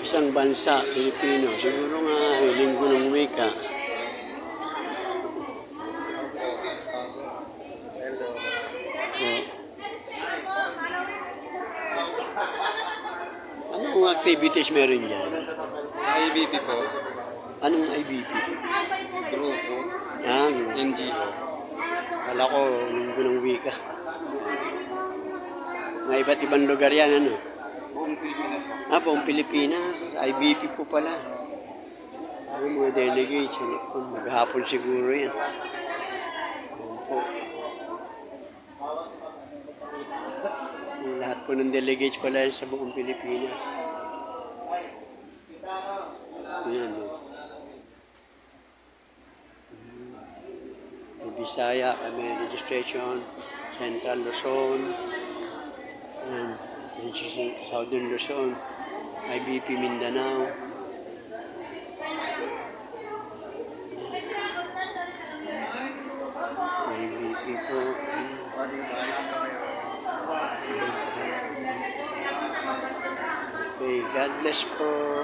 Isang bansa, Pilipino. Siguro nga, eh, linggo ng wika. Oh. Anong activities meron dyan? IBP po, Anong IBP? grupo, Ah, NGO. Kala ko, linggo ng wika. Mga iba't ibang lugar yan, ano? Buong Pilipinas. Ah, buong Pilipinas. IBP po pala. Ay, mga delegates. Ano po, maghapon siguro yan. Yan po. Yung Lahat po ng delegates pala sa buong Pilipinas. Yan, oh. May Bisaya, may registration, Central Luzon, and Southern Luzon, IBP Mindanao. IBP po. Okay, God bless po.